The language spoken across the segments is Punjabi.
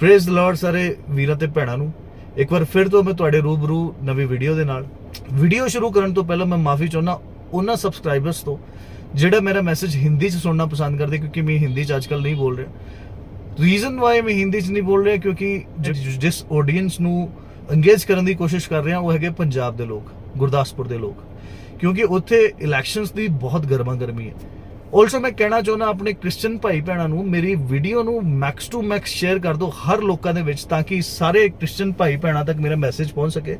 ਪ੍ਰੇਜ਼ ਲਾਰਡ ਸਾਰੇ ਵੀਰਾਂ ਤੇ ਭੈਣਾਂ ਨੂੰ। ਇੱਕ ਵਾਰ ਫਿਰ ਤੋਂ ਮੈਂ ਤੁਹਾਡੇ ਰੂਬਰੂ ਨਵੀਂ ਵੀਡੀਓ ਦੇ ਨਾਲ। ਵੀਡੀਓ ਸ਼ੁਰੂ ਕਰਨ ਤੋਂ ਪਹਿਲਾਂ ਮੈਂ ਮਾਫੀ ਚਾਹੁੰਦਾ ਉਹਨਾਂ ਸਬਸਕ੍ਰਾਈਬਰਸ ਤੋਂ ਜਿਹੜਾ ਮੇਰਾ ਮੈਸੇਜ ਹਿੰਦੀ 'ਚ ਸੁਣਨਾ ਪਸੰਦ ਕਰਦੇ ਕਿਉਂਕਿ ਮੈਂ ਹਿੰਦੀ 'ਚ ਅੱਜਕੱਲ ਨਹੀਂ ਬੋਲ ਰਿਹਾ। ਰੀਜ਼ਨ ਵਾਈ ਮੈਂ ਹਿੰਦੀ 'ਚ ਨਹੀਂ ਬੋਲ ਰਿਹਾ ਕਿਉਂਕਿ ਜਿਸ ਆਡੀਅנס ਨੂੰ ਇੰਗੇਜ ਕਰਨ ਦੀ ਕੋਸ਼ਿਸ਼ ਕਰ ਰਿਹਾ ਉਹ ਹੈਗੇ ਪੰਜਾਬ ਦੇ ਲੋਕ ਗੁਰਦਾਸਪੁਰ ਦੇ ਲੋਕ। ਕਿਉਂਕਿ ਉੱਥੇ ਇਲੈਕਸ਼ਨਸ ਦੀ ਬਹੁਤ ਗਰਮਾ ਗਰਮੀ ਹੈ। ਆਲਸੋ ਮੈਂ ਕਹਿਣਾ ਚਾਹੁੰਦਾ ਆਪਣੇ ਕ੍ਰਿਸਚੀਅਨ ਭਾਈ ਭੈਣਾਂ ਨੂੰ ਮੇਰੀ ਵੀਡੀਓ ਨੂੰ ਮੈਕਸ ਟੂ ਮੈਕਸ ਸ਼ੇਅਰ ਕਰ ਦਿਓ ਹਰ ਲੋਕਾਂ ਦੇ ਵਿੱਚ ਤਾਂ ਕਿ ਸਾਰੇ ਕ੍ਰਿਸਚੀਅਨ ਭਾਈ ਭੈਣਾਂ ਤੱਕ ਮੇਰਾ ਮੈਸੇਜ ਪਹੁੰਚ ਸਕੇ।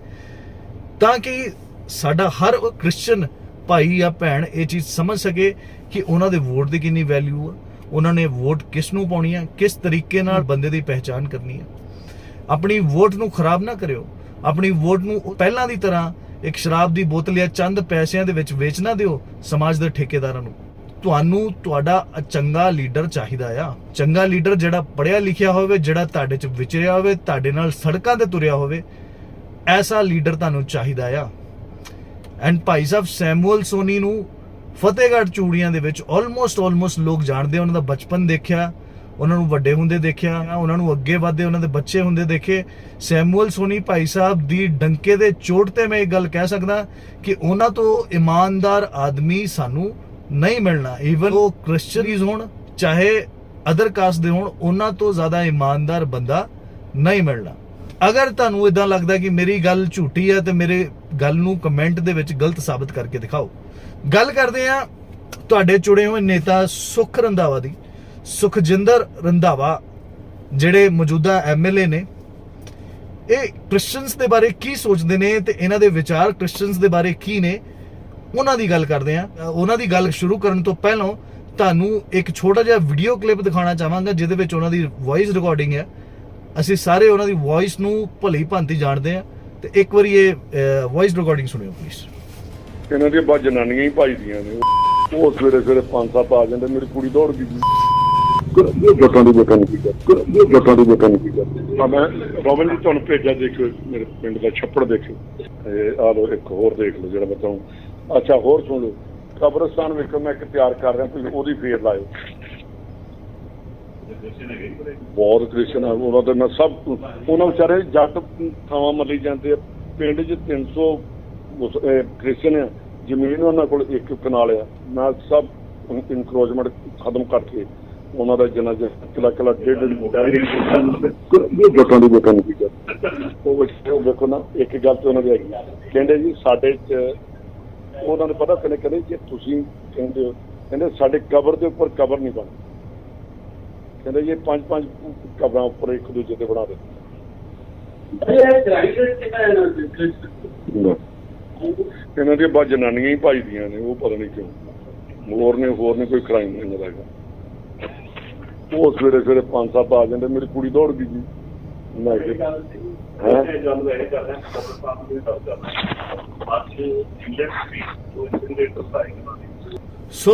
ਤਾਂ ਕਿ ਸਾਡਾ ਹਰ ਕ੍ਰਿਸਚੀਅਨ ਭਾਈ ਜਾਂ ਭੈਣ ਇਹ ਚੀਜ਼ ਸਮਝ ਸਕੇ ਕਿ ਉਹਨਾਂ ਦੇ ਵੋਟ ਦੀ ਕਿੰਨੀ ਵੈਲਿਊ ਆ ਉਹਨਾਂ ਨੇ ਵੋਟ ਕਿਸ ਨੂੰ ਪਾਉਣੀ ਹੈ ਕਿਸ ਤਰੀਕੇ ਨਾਲ ਬੰਦੇ ਦੀ ਪਹਿਚਾਨ ਕਰਨੀ ਹੈ ਆਪਣੀ ਵੋਟ ਨੂੰ ਖਰਾਬ ਨਾ ਕਰਿਓ। ਆਪਣੀ ਵੋਟ ਨੂੰ ਪਹਿਲਾਂ ਦੀ ਤਰ੍ਹਾਂ ਇੱਕ ਸ਼ਰਾਬ ਦੀ ਬੋਤਲ ਜਾਂ ਚੰਦ ਪੈਸਿਆਂ ਦੇ ਵਿੱਚ ਵੇਚ ਨਾ ਦਿਓ ਸਮਾਜ ਦੇ ਠੇਕੇਦਾਰਾਂ ਨੂੰ। ਤੁਹਾਨੂੰ ਤੁਹਾਡਾ ਚੰਗਾ ਲੀਡਰ ਚਾਹੀਦਾ ਆ। ਚੰਗਾ ਲੀਡਰ ਜਿਹੜਾ ਪੜ੍ਹਿਆ ਲਿਖਿਆ ਹੋਵੇ, ਜਿਹੜਾ ਤੁਹਾਡੇ ਚ ਵਿਚਰਿਆ ਹੋਵੇ, ਤੁਹਾਡੇ ਨਾਲ ਸੜਕਾਂ ਤੇ ਤੁਰਿਆ ਹੋਵੇ, ਐਸਾ ਲੀਡਰ ਤੁਹਾਨੂੰ ਚਾਹੀਦਾ ਆ। ਐਂਡ ਭਾਈ ਸਾਹਿਬ, ਸੈਮੂਅਲ ਸੋਨੀ ਨੂੰ ਫਤਿਹਗੜ੍ਹ ਚੂੜੀਆਂ ਦੇ ਵਿੱਚ ਆਲਮੋਸਟ ਆਲਮੋਸਟ ਲੋਕ ਜਾਣਦੇ ਉਹਨਾਂ ਦਾ ਬਚਪਨ ਦੇਖਿਆ, ਉਹਨਾਂ ਨੂੰ ਵੱਡੇ ਹੁੰਦੇ ਦੇਖਿਆ, ਉਹਨਾਂ ਨੂੰ ਅੱਗੇ ਵਧਦੇ, ਉਹਨਾਂ ਦੇ ਬੱਚੇ ਹੁੰਦੇ ਦੇਖੇ। ਸੈਮੂਅਲ ਸੋਨੀ ਭਾਈ ਸਾਹਿਬ ਦੀ ਡੰਕੇ ਦੇ ਚੋਟ ਤੇ ਮੈਂ ਇਹ ਗੱਲ ਕਹਿ ਸਕਦਾ ਕਿ ਉਹਨਾਂ ਤੋਂ ਇਮਾਨਦਾਰ ਆਦਮੀ ਸਾਨੂੰ ਨਹੀਂ ਮਿਲਣਾ। ਈਵਨ ਉਹ ਕ੍ਰਿਸਚੀਅਨਸ ਹੋਣ ਚਾਹੇ ਅਦਰ ਕਾਸਟ ਦੇ ਹੋਣ ਉਹਨਾਂ ਤੋਂ ਜ਼ਿਆਦਾ ਇਮਾਨਦਾਰ ਬੰਦਾ ਨਹੀਂ ਮਿਲਣਾ। ਅਗਰ ਤੁਹਾਨੂੰ ਇਦਾਂ ਲੱਗਦਾ ਕਿ ਮੇਰੀ ਗੱਲ ਝੂਠੀ ਹੈ ਤੇ ਮੇਰੇ ਗੱਲ ਨੂੰ ਕਮੈਂਟ ਦੇ ਵਿੱਚ ਗਲਤ ਸਾਬਤ ਕਰਕੇ ਦਿਖਾਓ। ਗੱਲ ਕਰਦੇ ਆ ਤੁਹਾਡੇ ਚੁਣੇ ਹੋਏ ਨੇਤਾ ਸੁਖ ਰੰਧਾਵਾ ਦੀ। ਸੁਖਜਿੰਦਰ ਰੰਧਾਵਾ ਜਿਹੜੇ ਮੌਜੂਦਾ ਐਮਐਲਏ ਨੇ ਇਹ ਕ੍ਰਿਸਚੀਅਨਸ ਦੇ ਬਾਰੇ ਕੀ ਸੋਚਦੇ ਨੇ ਤੇ ਇਹਨਾਂ ਦੇ ਵਿਚਾਰ ਕ੍ਰਿਸਚੀਅਨਸ ਦੇ ਬਾਰੇ ਕੀ ਨੇ? ਉਹਨਾਂ ਦੀ ਗੱਲ ਕਰਦੇ ਆ ਉਹਨਾਂ ਦੀ ਗੱਲ ਸ਼ੁਰੂ ਕਰਨ ਤੋਂ ਪਹਿਲਾਂ ਤੁਹਾਨੂੰ ਇੱਕ ਛੋਟਾ ਜਿਹਾ ਵੀਡੀਓ ਕਲਿੱਪ ਦਿਖਾਉਣਾ ਚਾਹਾਂਗਾ ਜਿਹਦੇ ਵਿੱਚ ਉਹਨਾਂ ਦੀ ਵੌਇਸ ਰਿਕਾਰਡਿੰਗ ਹੈ। ਅਸੀਂ ਸਾਰੇ ਉਹਨਾਂ ਦੀ ਵੌਇਸ ਨੂੰ ਭਲੀ ਭਾਂਤੀ ਜਾਣਦੇ ਆ ਤੇ ਇੱਕ ਵਾਰੀ ਇਹ ਵੌਇਸ ਰਿਕਾਰਡਿੰਗ ਸੁਣਿਓ ਪਲੀਜ਼ ਇਹਨਾਂ ਦੀਆਂ ਬਾ ਜਨਾਨੀਆਂ ਹੀ ਭਜਦੀਆਂ ਨੇ। ਉਹ ਸਵੇਰੇ ਸਵੇਰੇ ਪੰਜ ਸੱਤ ਆ ਜਾਂਦੇ ਮੇਰੀ ਕੁੜੀ ਦੌੜ ਗਈ ਇਹ ਜੱਟਾਂ ਦੀ ਬੇਟਾ ਨਹੀਂ ਕਰ ਇਹ ਜੱਟਾਂ ਦੀ ਬੇਟਾ ਨਹੀਂ ਆ ਮੈਂ ਰੋਬਨ ਜੀ ਤੁਹਾਨੂੰ ਭੇਜਿਆ ਦੇਖਿਓ ਮੇਰੇ ਪਿੰਡ ਦਾ ਛੱਪੜ ਦੇਖਿਓ। ਇਹ ਆ ਲੋ ਇੱਕ ਹੋਰ ਦੇਖ ਲਓ ਜਿਹੜਾ ਬਤਾਉਂ ਅੱਛਾ, ਹੋਰ ਸੁਣ ਲਓ। ਕਬਰਸਤਾਨ ਵੇਖੋ ਮੈਂ ਇੱਕ ਤਿਆਰ ਕਰ ਰਿਹਾ, ਤੁਸੀਂ ਉਹਦੀ ਫੇਰ ਲਾਇਓ। ਬਹੁਤ ਕ੍ਰਿਸ਼ਨ ਆ, ਉਹਨਾਂ ਦੇ ਮੈਂ ਸਭ ਉਹਨਾਂ ਵਿਚਾਰੇ ਜੱਟ ਥਾਵਾਂ ਮੱਲੀ ਜਾਂਦੇ ਆ। ਪਿੰਡ 'ਚ 300 ਮੁਸ- ਕ੍ਰਿਸਚਨ ਆ, ਜ਼ਮੀਨ ਉਹਨਾਂ ਕੋਲ ਇੱਕ ਕਨਾਲ ਆ। ਮੈਂ ਸਭ ਇਨਕਰੋਚਮੈਂਟ ਖਤਮ ਕਰਕੇ ਉਹਨਾਂ ਦਾ ਜਨਾ ਕਿਲਾ ਕਿਲਾ ਡੇਢ ਇਹ ਜੱਟਾਂ ਦੀ ਬੇਟਾ ਨਹੀਂ ਉਹ ਵਿੱਚ ਦੇਖੋ ਨਾ, ਇੱਕ ਗੱਲ ਤੇ ਉਹਨਾਂ ਦੀ ਹੈਗੀ ਕਹਿੰਦੇ ਜੀ, ਸਾਡੇ ਚ ਉਹਨਾਂ ਨੂੰ ਪਤਾ ਕਹਿੰਦੇ ਕਹਿੰਦੇ ਜੇ ਤੁਸੀਂ ਕਹਿੰਦੇ ਹੋ ਕਹਿੰਦੇ ਸਾਡੇ ਕਬਰ ਦੇ ਉੱਪਰ ਕਬਰ ਨਹੀਂ ਬਣਦੀ ਕਹਿੰਦੇ ਜੀ ਪੰਜ ਪੰਜ ਕਬਰਾਂ ਉੱਪਰ ਇੱਕ ਦੂਜੇ ਤੇ ਬਣਾ ਦੇ। ਇਹਨਾਂ ਦੀਆਂ ਬਾ ਜਨਾਨੀਆਂ ਹੀ ਭਜਦੀਆਂ ਨੇ ਉਹ ਪਤਾ ਨਹੀਂ ਕਿਉਂ। ਹੋਰ ਨੇ ਹੋਰ ਨੇ ਕੋਈ ਕ੍ਰਾਈਮ ਨਹੀਂ ਦਾ ਹੈਗਾ। ਉਹ ਸਵੇਰੇ ਸਵੇਰੇ ਪੰਜ ਸੱਤ ਆ ਜਾਂਦੇ ਮੇਰੀ ਕੁੜੀ ਦੌੜ ਗਈ ਜੀ? ਸੋ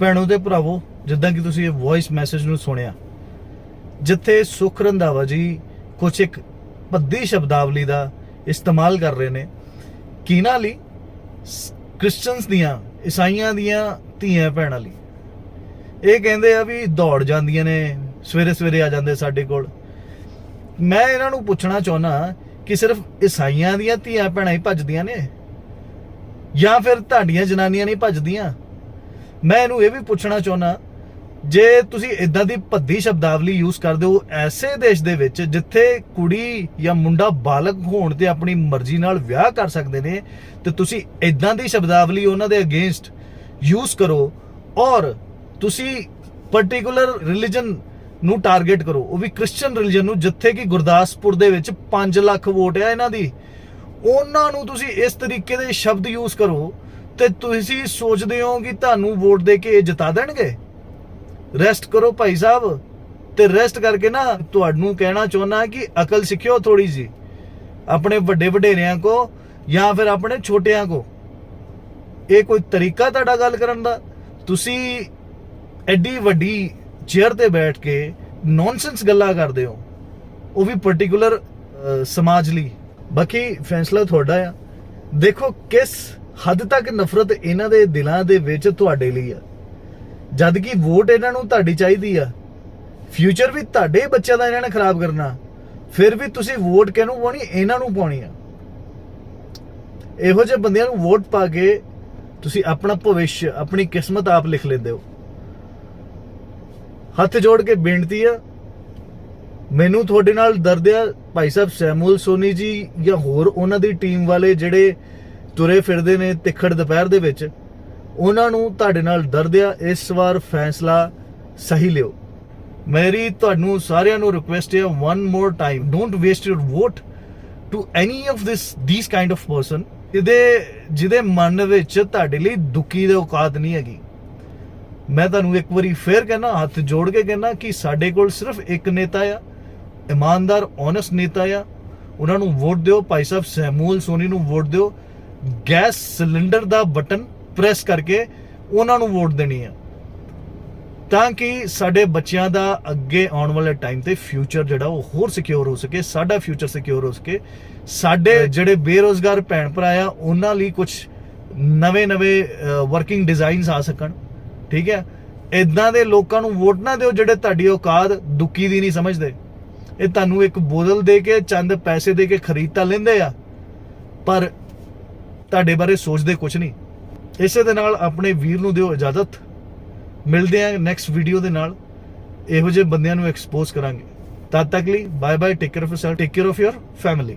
ਭੈਣੋ ਤੇ ਭਰਾਵੋ, ਜਿੱਦਾਂ ਕਿ ਤੁਸੀਂ ਇਹ ਵੌਇਸ ਮੈਸੇਜ ਨੂੰ ਸੁਣਿਆ, ਜਿੱਥੇ ਸੁਖ ਰੰਧਾਵਾ ਜੀ ਕੁਝ ਇੱਕ ਭੱਦੀ ਸ਼ਬਦਾਵਲੀ ਦਾ ਇਸਤੇਮਾਲ ਕਰ ਰਹੇ ਨੇ ਕਿਹਨਾਂ ਲਈ ਕ੍ਰਿਸਚੀਅਨਸ ਦੀਆਂ, ਈਸਾਈਆਂ ਦੀਆਂ ਧੀਆਂ ਭੈਣਾਂ ਲਈ। ਇਹ ਕਹਿੰਦੇ ਆ ਵੀ ਦੌੜ ਜਾਂਦੀਆਂ ਨੇ ਸਵੇਰੇ ਸਵੇਰੇ ਆ ਜਾਂਦੇ ਸਾਡੇ ਕੋਲ। ਮੈਂ ਇਹਨਾਂ ਨੂੰ ਪੁੱਛਣਾ ਚਾਹੁੰਦਾ ਕਿ ਸਿਰਫ ਈਸਾਈਆਂ ਦੀਆਂ ਧੀਆਂ ਭੈਣਾਂ ਹੀ ਭੱਜਦੀਆਂ ਨੇ? ਜਾਂ ਫਿਰ ਤੁਹਾਡੀਆਂ ਜਨਾਨੀਆਂ ਨਹੀਂ ਭੱਜਦੀਆਂ? ਮੈਂ ਇਹਨੂੰ ਇਹ ਵੀ ਪੁੱਛਣਾ ਚਾਹੁੰਦਾ, ਜੇ ਤੁਸੀਂ ਇਦਾਂ ਦੀ ਭੱਦੀ ਸ਼ਬਦਾਵਲੀ ਯੂਜ਼ ਕਰਦੇ ਹੋ, ਐਸੇ ਦੇਸ਼ ਦੇ ਵਿੱਚ ਜਿੱਥੇ ਕੁੜੀ ਜਾਂ ਮੁੰਡਾ ਬਾਲਗ ਹੋਣ ਤੇ ਆਪਣੀ ਮਰਜ਼ੀ ਨਾਲ ਵਿਆਹ ਕਰ ਸਕਦੇ ਨੇ, ਤੇ ਤੁਸੀਂ ਇਦਾਂ ਦੀ ਸ਼ਬਦਾਵਲੀ ਉਹਨਾਂ ਦੇ ਅਗੇਂਸਟ ਯੂਜ਼ ਕਰੋ, ਔਰ ਤੁਸੀਂ ਪਾਰਟਿਕੂਲਰ ਰਿਲੀਜਨ ਨੂੰ ਟਾਰਗੇਟ ਕਰੋ। ਉਹ ਵੀ ਕ੍ਰਿਸਚੀਅਨ ਰਿਲੀਜਨ ਨੂੰ, ਜਿੱਥੇ ਕਿ ਗੁਰਦਾਸਪੁਰ ਦੇ ਵਿੱਚ 5 ਲੱਖ ਵੋਟ ਆ ਇਹਨਾਂ ਦੀ। ਉਹਨਾਂ ਨੂੰ ਤੁਸੀਂ ਇਸ ਤਰੀਕੇ ਦੇ ਸ਼ਬਦ ਯੂਜ਼ ਕਰੋ ਤੇ ਤੁਸੀਂ ਸੋਚਦੇ ਹੋ ਕਿ ਤੁਹਾਨੂੰ ਵੋਟ ਦੇ ਕੇ ਇਹ ਜਿਤਾ ਦੇਣਗੇ। ਰੈਸਟ ਕਰੋ ਭਾਈ ਸਾਹਿਬ ਤੇ ਰੈਸਟ ਕਰਕੇ ਨਾ ਤੁਹਾਨੂੰ ਕਹਿਣਾ ਚਾਹੁੰਦਾ ਕਿ ਅਕਲ ਸਿੱਖਿਓ ਥੋੜੀ ਜੀ ਆਪਣੇ ਵੱਡੇ ਵਡੇਰਿਆਂ ਕੋ ਜਾਂ ਫਿਰ ਆਪਣੇ ਛੋਟਿਆਂ ਕੋ। ਇਹ ਕੋਈ ਤਰੀਕਾ ਤੁਹਾਡਾ ਗੱਲ ਕਰਨ ਦਾ? ਤੁਸੀਂ ਐਡੀ ਵੱਡੀ ਚੇਅਰ ਤੇ ਬੈਠ ਕੇ ਨੌਨਸੈਂਸ ਗੱਲਾਂ ਕਰਦੇ ਹੋ, ਉਹ ਵੀ ਪਾਰਟਿਕੂਲਰ ਸਮਾਜ ਲਈ। ਬਾਕੀ ਫੈਸਲਾ ਤੁਹਾਡਾ ਆ। ਦੇਖੋ ਕਿਸ ਹੱਦ ਤੱਕ ਨਫ਼ਰਤ ਇਹਨਾਂ ਦੇ ਦਿਲਾਂ ਦੇ ਵਿੱਚ ਤੁਹਾਡੇ ਲਈ ਆ। ਜਦ ਕਿ ਵੋਟ ਇਹਨਾਂ ਨੂੰ ਤੁਹਾਡੀ ਚਾਹੀਦੀ ਆ। ਫਿਊਚਰ ਵੀ ਤੁਹਾਡੇ ਬੱਚਿਆਂ ਦਾ ਇਹਨਾਂ ਨੇ ਖਰਾਬ ਕਰਨਾ। ਫਿਰ ਵੀ ਤੁਸੀਂ ਵੋਟ ਕਿਹਨੂੰ ਪਾਉਣੀ? ਇਹਨਾਂ ਨੂੰ ਪਾਉਣੀ ਆ। ਇਹੋ ਜਿਹੇ ਬੰਦਿਆਂ ਨੂੰ ਵੋਟ ਪਾ ਕੇ ਤੁਸੀਂ ਆਪਣਾ ਭਵਿੱਖ ਆਪਣੀ ਕਿਸਮਤ ਆਪ ਲਿਖ ਲੈਂਦੇ ਹੋ। ਹੱਥ ਜੋੜ ਕੇ ਬੇਨਤੀ ਆ, ਮੈਨੂੰ ਤੁਹਾਡੇ ਨਾਲ ਦਰਦ ਆ, ਭਾਈ ਸਾਹਿਬ ਸੈਮੂਅਲ ਸੋਨੀ ਜੀ ਜਾਂ ਹੋਰ ਉਹਨਾਂ ਦੀ ਟੀਮ ਵਾਲੇ ਜਿਹੜੇ ਤੁਰੇ ਫਿਰਦੇ ਨੇ ਤਿੱਖੜ ਦੁਪਹਿਰ ਦੇ ਵਿੱਚ, ਉਹਨਾਂ ਨੂੰ ਤੁਹਾਡੇ ਨਾਲ ਦਰਦ ਆ, ਇਸ ਵਾਰ ਫੈਸਲਾ ਸਹੀ ਲਿਓ। ਮੇਰੀ ਤੁਹਾਨੂੰ ਸਾਰਿਆਂ ਨੂੰ ਰਿਕੁਐਸਟ ਹੈ one more time don't waste your vote to any of this these kind of person ਜਿਹਦੇ ਜਿਹਦੇ ਮਨ ਵਿੱਚ ਤੁਹਾਡੇ ਲਈ ਦੁੱਖੀ ਦੇ ਔਕਾਤ ਨਹੀਂ ਹੈਗੀ। ਮੈਂ ਤੁਹਾਨੂੰ ਇੱਕ ਵਾਰੀ ਫੇਰ ਕਹਿਣਾ ਹੱਥ ਜੋੜ ਕੇ ਕਹਿਣਾ ਕਿ ਸਾਡੇ ਕੋਲ ਸਿਰਫ ਇੱਕ ਨੇਤਾ ਆ ਇਮਾਨਦਾਰ ਓਨੈਸਟ ਨੇਤਾ ਆ। ਉਹਨਾਂ ਨੂੰ ਵੋਟ ਦਿਓ ਭਾਈ ਸਾਹਿਬ ਸੈਮੂਅਲ ਸੋਨੀ ਨੂੰ ਵੋਟ ਦਿਓ। ਗੈਸ ਸਿਲੰਡਰ ਦਾ ਬਟਨ ਪ੍ਰੈਸ ਕਰਕੇ ਉਹਨਾਂ ਨੂੰ ਵੋਟ ਦੇਣੀ ਆ। ਤਾਂ ਕਿ ਸਾਡੇ ਬੱਚਿਆਂ ਦਾ ਅੱਗੇ ਆਉਣ ਵਾਲੇ ਟਾਈਮ ਤੇ ਫਿਊਚਰ ਜਿਹੜਾ ਉਹ ਹੋਰ ਸਿਕਿਉਰ ਹੋ ਸਕੇ ਸਾਡਾ ਫਿਊਚਰ ਸਿਕਿਉਰ ਹੋ ਸਕੇ। ਸਾਡੇ ਜਿਹੜੇ ਬੇਰੋਜ਼ਗਾਰ ਭੈਣ ਭਰਾ ਆ ਉਹਨਾਂ ਲਈ ਕੁਝ ਨਵੇਂ-ਨਵੇਂ ਵਰਕਿੰਗ ਡਿਜ਼ਾਈਨਸ ਆ ਸਕਣ। ਠੀਕ ਹੈ? ਇਦਾਂ ਦੇ ਲੋਕਾਂ ਨੂੰ ਵੋਟ ਨਾ ਦਿਓ ਜਿਹੜੇ ਤੁਹਾਡੀ ਔਕਾਤ ਦੁੱਕੀ ਦੀ ਨਹੀਂ ਸਮਝਦੇ। ਇਹ ਤੁਹਾਨੂੰ ਇੱਕ ਬੋਤਲ ਦੇ ਕੇ, ਚੰਦ ਪੈਸੇ ਦੇ ਕੇ ਖਰੀਦ ਤਾਂ ਲੈਂਦੇ ਆ, ਪਰ ਤੁਹਾਡੇ ਬਾਰੇ ਸੋਚਦੇ ਕੁਝ ਨਹੀਂ। ਇਸੇ ਦੇ ਨਾਲ ਆਪਣੇ ਵੀਰ ਨੂੰ ਦਿਓ ਇਜਾਜ਼ਤ। ਮਿਲਦੇ ਆਂ ਨੈਕਸਟ ਵੀਡੀਓ ਦੇ ਨਾਲ। ਇਹੋ ਜਿਹੇ ਬੰਦਿਆਂ ਨੂੰ ਐਕਸਪੋਜ਼ ਕਰਾਂਗੇ। ਤਦ ਤੱਕ ਲਈ bye bye take care of yourself take care of your family